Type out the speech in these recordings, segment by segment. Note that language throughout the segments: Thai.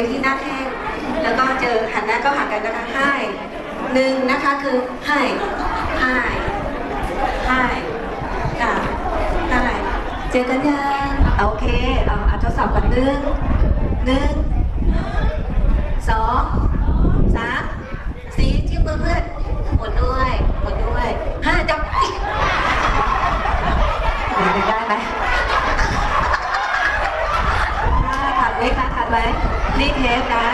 ว้ที่หน้าแข้งแล้วก็เจอหันหน้าก็หากันนะคะให้หนึ่งนะคะคือให้ให้ให้ค่ะให้เจอกันยังโอเคเอาเอาทดสอบกันหนึ่งหนึ่งสองสามสี่ที่มือเพื่อนหมดด้วยหมดด้วยห้าจับอีกได้ไหม ทันไหมคะทันไหม นี่เทปนะ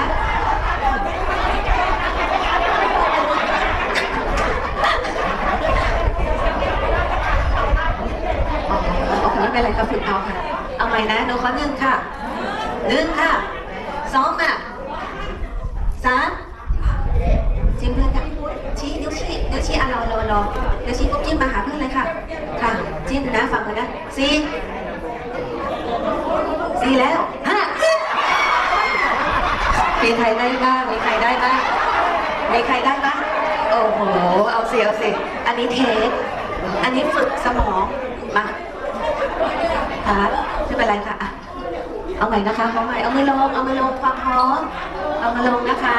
อ๋อโอเคไม่เป็นไรก็ฝึกเอาค่ะ เอาใหม่นะหนูขอหนึ่งค่ะหนึ่งค่ะสองอะสามจิ้มเพื่อนค่ะชี้นิ้วชี้นิ้วชี้อะรอรอรอนิ้วชี้ปุ๊บจิ้มมาหาเพื่อนเลยค่ะ ค่ะจิ้มนะฟังกันนะสี่สี่แล้ว มีใครได้บ้าง มีใครได้บ้างมีใครได้บ้างโอ้โห เอาสิเอาสิอันนี้เทสอันนี้ฝึกสมอง มาครับไม่เป็นไรค่ะอะ เอาใหม่นะคะเอาใหม่ เอามือลง เอามือลงความพร้อม เอามือลงนะคะ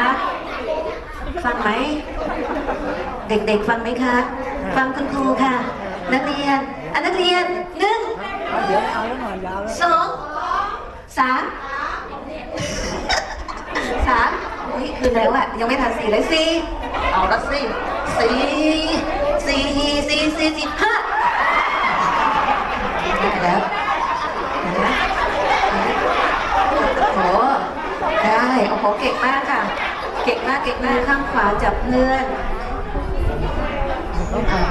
ฟังไหม เด็กๆ ฟังไหมคะ ฟังคุณครูค่ะ นักเรียนอันนักเรียนหนึ่งสองสาม สาม อุ้นแล้วอะยังไม่ทันสี่เลยสี่เอาละสิสี่สี่สี่สี่สิบห้าได้แล้วนะโอ้โหได้โอ้โหเก่งมากค่ะ เก่งมากเก่งมากข้างขวาจับเพื่อนอ่า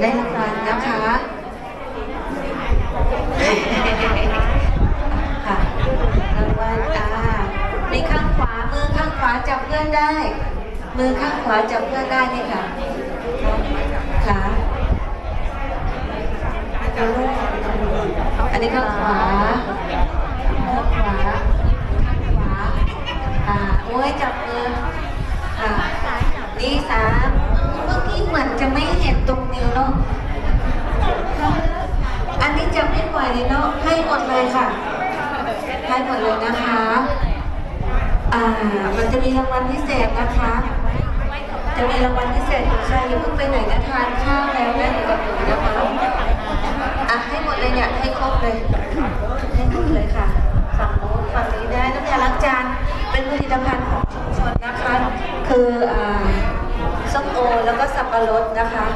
ได้รางวัลนะคะค่ะรางวัลอ่ามีข้างขวามือข้างขาจับเพื่อนได้ มือข้างขวาจับเพื่อนได้นี่ค่ะขาอันนี้ข้างขวาข้างขวาข้างขวาอ่าโอ้ยจับมือค่ะนี่สามเมื่อกี้เหมือนจะไม่เห็นตรงนิ้วเนาะอันนี้จับไม่ไหวเลยเนาะให้หมดเลยค่ะให้หมดเลยนะคะ อ่า มันจะมีรางวัลพิเศษนะคะ จะมีรางวัลพิเศษของใครอย่าเพิ่งไปไหนนะทานข้าวแล้วนะอยู่กับหนูนะคะอะให้หมดเลยเนี่ยให้ครบเลย ให้หมดเลยค่ะ ฝั่งโน้นฝั่งนี้ได้น้ำยาล้างจาน เป็นผลิตภัณฑ์ของชุมชนนะคะ คืออ่าส้มโอแล้วก็สับปะรดนะคะ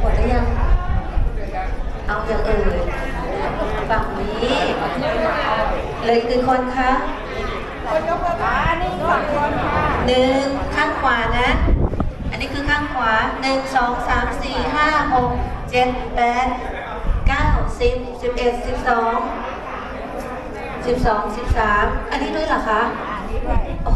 หมดหรือยัง เอาอย่างอื่นฝั่งนี้เลยคือคนคะ กี่คนคะหนึ่งข้างขวานะ อันนี้คือข้างขวาหนึ่งสองสามสี่ห้าหกเจ็ดแปดเก้าสิบสิบเอ็ดสิบสองสิบสองสิบสามอันนี้ด้วยเหรอคะโอ้โห